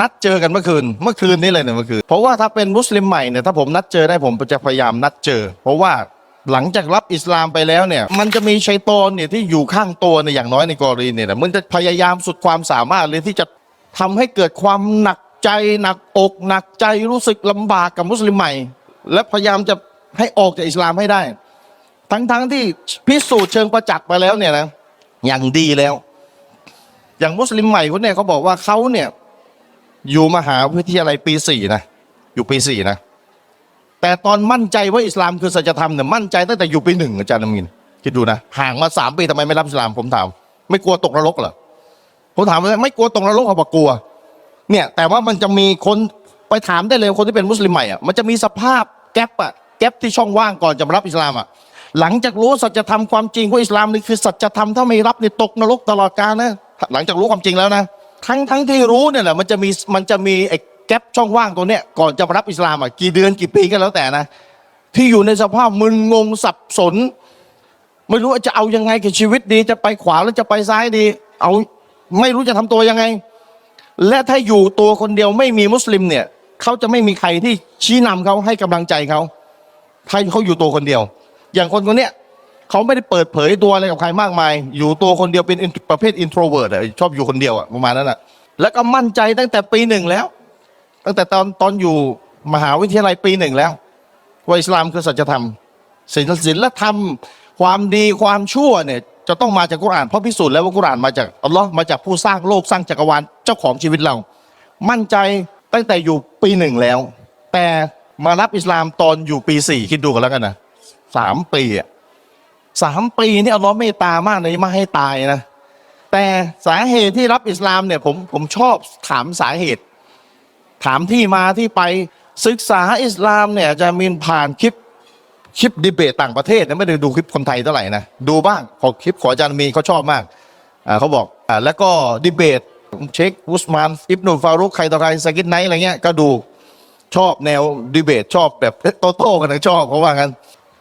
นัดเจอกันเมื่อคืน เมื่อคืนนี้เลยเนี่ยเมื่อคืน เพราะว่าถ้าเป็นมุสลิมใหม่เนี่ยถ้าผมนัดเจอได้ผมจะพยายามนัดเจอ เพราะว่าหลังจากรับอิสลามไปแล้วเนี่ย มันจะมีชัยตอนเนี่ยที่อยู่ข้างตัวในอย่างน้อยในกรณีเนี่ยมันจะพยายามสุดความสามารถเลยที่จะทำให้เกิดความหนักใจหนักอกหนักใจรู้สึกลำบากกับมุสลิมใหม่ และพยายามจะให้ออกจากอิสลามให้ได้ ทั้งๆที่พิสูจน์เชิงประจักษ์ไปแล้วเนี่ยนะอย่างดีแล้ว อย่างมุสลิมใหม่คนเนี่ยเขาบอกว่าเขาเนี่ย อยู่มหาวิทยาลัยปีสี่นะอยู่ปีสี่นะ แต่ตอนมั่นใจว่าอิสลามคือสัจธรรมเนี่ยมั่นใจตั้งแต่อยู่ปีหนึ่งอาจารย์นมินคิดดูนะห่างมาสามปีทำไมไม่รับอิสลามผมถาม ไม่กลัวตกนรกเหรอผมถามว่าไม่กลัวตกนรกเขาบอกกลัว เนี่ยแต่ว่ามันจะมีคนไปถามได้เลยคนที่เป็นมุสลิมใหม่อะมันจะมีสภาพแกลบอะแกลบที่ช่องว่างก่อนจะรับอิสลามอะหลังจากรู้สัจธรรมความจริงว่าอิสลามนี่คือสัจธรรมถ้าไม่รับนี่ตกนรกตลอดกาลนะหลังจากรู้ความจริงแล้วนะ ทั้งทั้งที่รู้เนี่ยแหละมันจะมีมันจะมีไอ้แกลบช่องว่างตัวเนี้ยก่อนจะรับอิสลามอะกี่เดือนกี่ปีก็แล้วแต่นะ ที่อยู่ในสภาพมึนงงสับสน ไม่รู้จะเอายังไงกับชีวิตดี จะไปขวาหรือจะไปซ้ายดี เอาไม่รู้จะทำตัวยังไง และถ้าอยู่ตัวคนเดียวไม่มีมุสลิมเนี่ยเขาจะไม่มีใครที่ชี้นำเขาให้กำลังใจเขาถ้าเขาอยู่ตัวคนเดียว อย่างคนคนเนี้ย เขาไม่ได้เปิดเผยตัวอะไรกับใครมากมาย อยู่ตัวคนเดียวเป็นประเภท introvert อะชอบอยู่คนเดียวอะประมาณนั้นอะแล้วก็มั่นใจตั้งแต่ปีหนึ่งแล้ว ตั้งแต่ตอนตอนอยู่มหาวิทยาลัยปีหนึ่งแล้วว่าอิสลามคือสัจธรรมศีลศีลธรรม ความดีความชั่วเนี่ยจะต้องมาจากกุรอานเพราะพิสูจน์แล้วว่ากุรอานมาจากอัลลอฮ์มาจากผู้สร้างโลกสร้างจักรวาลเจ้าของชีวิตเรา มั่นใจตั้งแต่อยู่ปีหนึ่งแล้ว แต่มารับอิสลามตอนอยู่ปีสี่คิดดูกันแล้วกันนะสามปีอะ สามปีนี่อัลลอฮ์เมตตามากเลยม่ให้ตายนะ แต่สาเหตุที่รับอิสลามเนี่ยผมผมชอบถามสาเหตุ ถามที่มาที่ไปศึกษาอิสลามเนี่ยจะมีผ่านคลิปคลิปดีเบตต่างประเทศนะไม่ได้ดูคลิปคนไทยเท่าไหร่นะดูบ้างขอคลิปขออาจารย์มีเขาชอบมากอ่าเขาบอกอ่าแล้วก็ดีเบตเช็คอุสมานอิบนุฟารุกใครต่อใครสกิดไนท์อะไรเงี้ยก็ดูชอบแนวดีเบตชอบแบบโตโต้กันนะชอบเพราะว่างั้น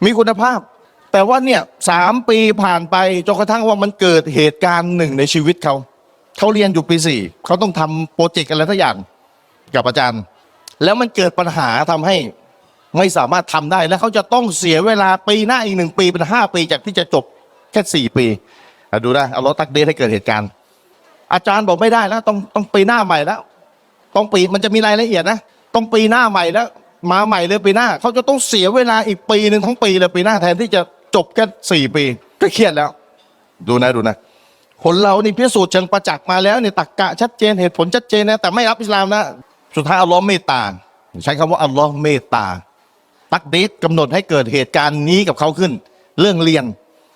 มีคุณภาพ แต่ว่าเนี่ยสามปีผ่านไปจนกระทั่งว่ามันเกิดเหตุการณ์หนึ่งในชีวิตเขาเขาเรียนอยู่ปีสี่เขาต้องทำโปรเจกต์อะไรทักอย่างกับอาจารย์ แล้วมันเกิดปัญหาทำให้ไม่สามารถทำได้แล้วเขาจะต้องเสียเวลาปีหน้าอีกหนึ่งปีเป็นห้าปีจากที่จะจบแค่สี่ปีอะดูนะเอาล้อตักเดทให้เกิดเหตุการณ์ อาจารย์บอกไม่ได้แล้วต้องต้องปีหน้าใหม่แล้วต้องปีมันจะมีรายละเอียดนะต้องปีหน้าใหม่แล้วมาใหม่เลยปีหน้าเขาจะต้องเสียเวลาอีกปีหนึ่งทั้งปีเลยปีหน้าแทนที่จะ จบแค่สี่ปี ก็เครียดแล้ว ดูนะดูนะ คนเรานี่พิสูจน์เชิงประจักษ์มาแล้วเนี่ยตักกะชัดเจนเหตุผลชัดเจนนะแต่ไม่รับอิสลามนะสุดท้ายอัลลอฮ์เมตตา ใช้คำว่าอัลลอฮ์เมตตา ตักดีดกำหนดให้เกิดเหตุการณ์นี้กับเขาขึ้น เรื่องเรียน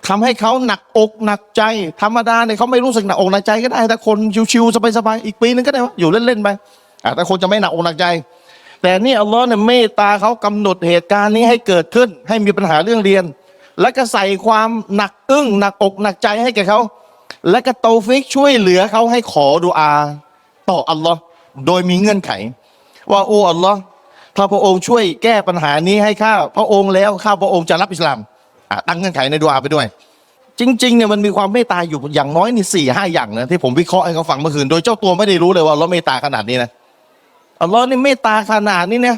ทำให้เขาหนักอกหนักใจ ธรรมดาเนี่ยเขาไม่รู้สึกหนักอกหนักใจก็ได้ถ้าคนชิวๆสบายๆอีกปีนึงก็ได้วะอยู่เล่นๆไปแต่คนจะไม่หนักอกหนักใจ แต่นี่อัลลอฮ์เนี่ยเมตตาเขากำหนดเหตุการณ์นี้ให้เกิดขึ้น ให้มีปัญหาเรื่องเรียน แล้วก็ใส่ความหนักอึ้งหนักอกหนักใจให้แก่เขา และก็เตฟิกช่วยเหลือเขาให้ขอดุอา ต่ออัลลอฮ์โดยมีเงื่อนไข ว่าโอ้อัลลอฮ์ถ้าพระองค์ช่วยแก้ปัญหานี้ให้ข้าพระองค์แล้วข้าพระองค์จะรับอิสลามตั้งเงื่อนไขในดุอาไปด้วย จริงๆเนี่ยมันมีความเมตตาอยู่อย่างน้อยนี่สี่ห้าอย่างนะที่ผมวิเคราะห์ให้เขาฟังเมื่อคืนโดยเจ้าตัวไม่ได้รู้เลยว่าอัลลอฮ์เมตตาขนาดนี้นะอัลลอฮ์นี่เมตตาขนาดนี้เนี่ย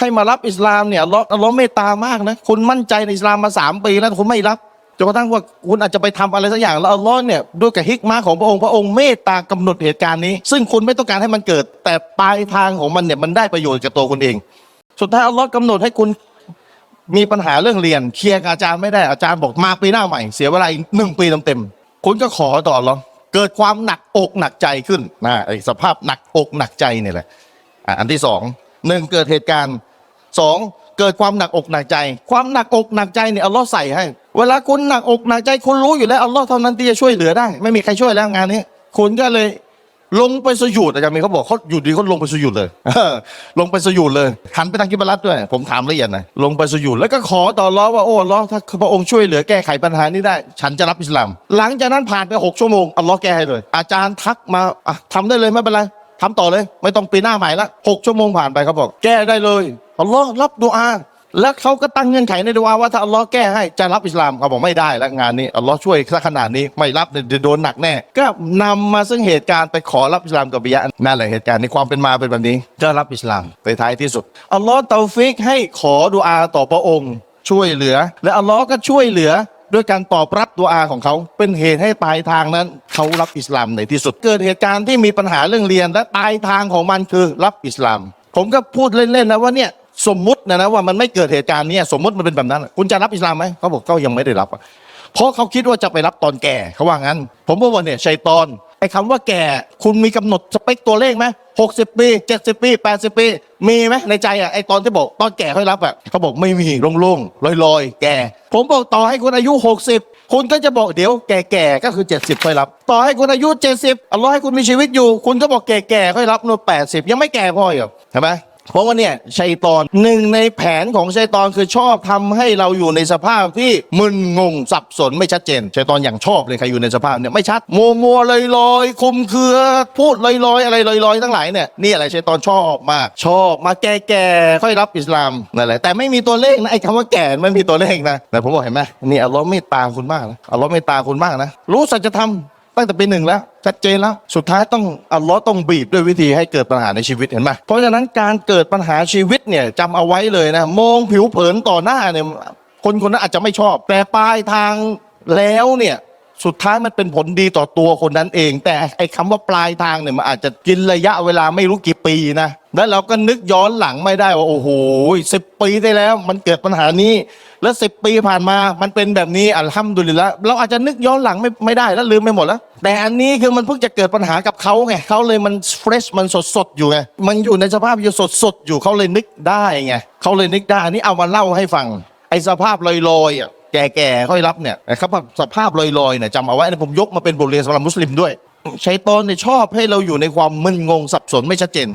ให้มารับอิสลามเนี่ยอัลลอฮ์อัลลอฮ์เมตตามากนะคุณมั่นใจในอิสลามมาสามปีแล้วคุณไม่รับจนกระทั่งว่าคุณอาจจะไปทำอะไรสักอย่างแล้วอัลลอฮ์เนี่ยด้วยกับฮิกมาของพระองค์พระองค์เมตตากำหนดเหตุการณ์นี้ ซึ่งคุณไม่ต้องการให้มันเกิด แต่ปลายทางของมันเนี่ยมันได้ประโยชน์กับตัวคุณเอง สุดท้ายอัลลอฮ์กำหนดให้คุณมีปัญหาเรื่องเรียนเคลียร์กับอาจารย์ไม่ได้อาจารย์บอกมาปีหน้าใหม่เสียเวลาอีกหนึ่งปีเต็มๆคุณก็ขอต่ออัลลอเกิดความหนักอกหนักใจขึ้นนะไอ้สภาพหนักอกหนักใจเนี่ยแหละอันที่สองหนึ่งเกิดเหตุการณ์ สองเกิดความหนักอกหนักใจ ความหนักอกหนักใจเนี่ยอัลลอฮ์ใส่ให้ เวลาคุณหนักอกหนักใจคุณรู้อยู่แล้วอัลลอฮ์เท่านั้นที่จะช่วยเหลือได้ ไม่มีใครช่วยแล้วงานนี้คุณก็เลยลงไปสยุดอาจารย์มีเขาบอกเขาอยู่ดีเขาลงไปสยุดเลยลงไปสยุดเลยหันไปทางกิบลัดด้วย ผมถามละเอียดหน่อยลงไปสยุดแล้วก็ขอต่อรอว่าโอ้อัลลอฮ์ถ้าพระองค์ช่วยเหลือแก้ไขปัญหานี้ได้ ฉันจะรับอิสลาม หลังจากนั้นผ่านไปหกชั่วโมงอัลลอฮ์แก้ให้เลย อาจารย์ทักมาอะทำได้เลยไม่เป็นไรทำต่อเลย ไม่ต้องปีหน้าใหม่ละหกชั่วโมงผ่านไปเขาบอก แก้ได้เลย อัลลอฮ์รับดูอา แล้วเขาก็ตั้งเงื่อนไขในดวาว่าถ้าอัลลอฮ์แก้ให้จะรับอิสลามเขาบอกไม่ได้แล้วงานนี้อัลลอฮ์ช่วยซะขนาดนี้ไม่รับเดี๋ยวโดนหนักแน่ ก็นำมาซึ่งเหตุการณ์ไปขอรับอิสลามกับบิยะนั่นแหละเหตุการณ์ในความเป็นมาเป็นแบบนี้ก็รับอิสลามในท้ายที่สุดอัลลอฮ์เตาฟิกให้ขอดุอาต่อพระองค์ ช่วยเหลือ และอัลลอฮ์ก็ช่วยเหลือ ด้วยการตอบรับดุอาของเขา เป็นเหตุให้ปลายทางนั้น เขารับอิสลามในที่สุดเกิดเหตุการณ์ที่มีปัญหาเรื่องเรียนและปลายทางของมันคือรับอิสลาม ผมก็พูดเล่นๆนะว่าเนี่ย สมมุตินะนะว่ามันไม่เกิดเหตุการณ์เนี้สมมุติมันเป็นแบบนั้น คุณจะรับอิสลามไหมเขาบอกก็ยังไม่ได้รับ เพราะเขาคิดว่าจะไปรับตอนแก่เขาว่างั้น ผมก็ว่าเนี่ยชัยตอนไอ้คำว่าแก่ คุณมีกำหนดสเปคตัวเลขไหมหกสิบปีเจ็ดสิบปีแปดสิบปี มีไหมในใจอะไอ้ตอนที่บอกตอนแก่ค่อยรับอะเขาบอกไม่มีโล่งๆลอยๆ แก่ ผมบอกต่อให้คุณอายุ60คุณก็จะบอกเดี๋ยวแก่ๆก็คือ 70 ค่อยรับ ต่อให้คุณอายุ 70อัลลอฮ์ให้คุณมีชีวิตอยู่ คุณก็บอกแก่ๆค่อยรับนู่น80ยังไม่แก่พออีกเหรอใช่ไหม เพราะว่าเนี่ยชัยตอนหนึ่งในแผนของชัยตอนคือชอบทำให้เราอยู่ในสภาพที่มึนงงสับสนไม่ชัดเจนชัยตอนอย่างชอบเลยใครอยู่ในสภาพเนี่ยไม่ชัดมัวมัวลอยลอยคุมเครือพูดลอยลอยอะไรลอยลอยทั้งหลายเนี่ยนี่อะไรชัยตอนชอบมากชอบมาแก่ๆค่อยรับอิสลามนั่นแหละแต่ไม่มีตัวเลขนะไอ้คำว่าแก่ไม่มีตัวเลขนะแต่ผมบอกเห็นไหมนี่อัลลอฮ์เมตตาคุณมากนะอัลลอฮ์เมตตาคุณมากนะรู้สัจธรรม ตั้งแต่ปีหนึ่งแล้วชัดเจนแล้ว สุดท้ายต้องอัลลอฮ์ต้องบีบด้วยวิธีให้เกิดปัญหาในชีวิตเห็นไหมเพราะฉะนั้นการเกิดปัญหาชีวิตเนี่ยจำเอาไว้เลยนะมองผิวเผินต่อหน้าเนี่ยคนคนนั้นอาจจะไม่ชอบ แต่ปลายทางแล้วเนี่ยสุดท้ายมันเป็นผลดีต่อตัวคนนั้นเอง แต่ไอ้คำว่าปลายทางเนี่ยมันอาจจะกินระยะเวลาไม่รู้กี่ปีนะ แล้วเราก็นึกย้อนหลังไม่ได้ว่าโอ้โหสิบปีได้แล้ว มันเกิดปัญหานี้ แล้วสิบปีผ่านมามันเป็นแบบนี้อัลฮัมดุลิละเราอาจจะนึกย้อนหลังไม่ไม่ได้แล้วลืมไปหมดแล้ว แต่อันนี้คือมันเพิ่งจะเกิดปัญหากับเขาไงเขาเลยมันเฟรชมันสดสดอยู่ไงมันอยู่ในสภาพอยู่สดสดอยู่เขาเลยนึกได้ไงเขาเลยนึกได้อันนี้เอามาเล่าให้ฟัง ไอ้สภาพลอยๆอะแก่ๆค่อยรับเนี่ยนะครับสภาพลอยๆเนี่ยจำเอาไว้นผมยกมาเป็นบทเรียนสำหรับมุสลิมด้วยชัยตอนเนี่ยชอบให้เราอยู่ในความมึนงงสับสนไม่ชัดเจน